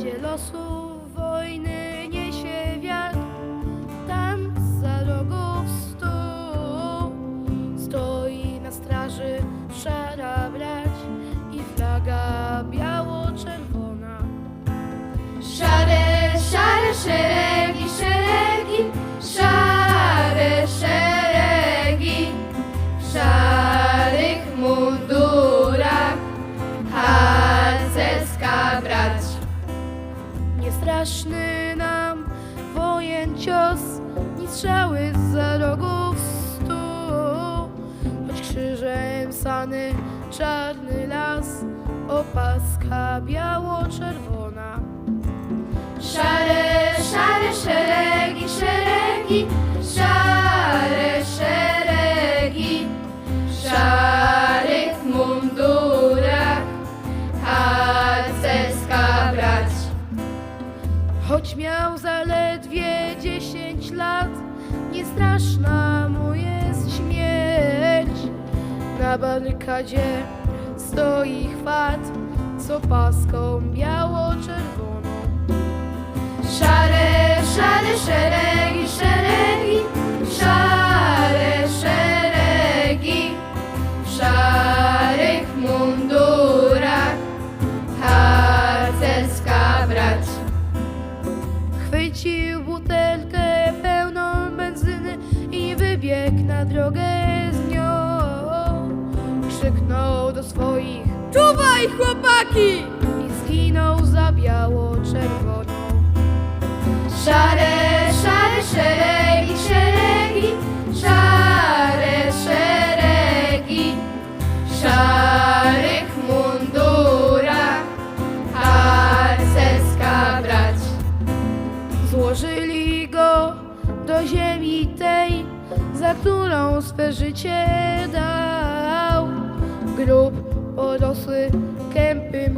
celoso. Straszny nam wojen cios, ni strzały za rogów stół. Choć krzyżem sany czarny las, opaska biało-czerwona. Choć miał zaledwie dziesięć lat, nie straszna mu jest śmierć. Na barykadzie stoi chwat, co paską biało-czerwoną. Szare, szare szeregi, Chwycił butelkę pełną benzyny i wybiegł na drogę z nią. Krzyknął do swoich Czuwaj chłopaki! I zginął za biało-czerwoną. Szare, którą swe życie dał. Grób porosły kępy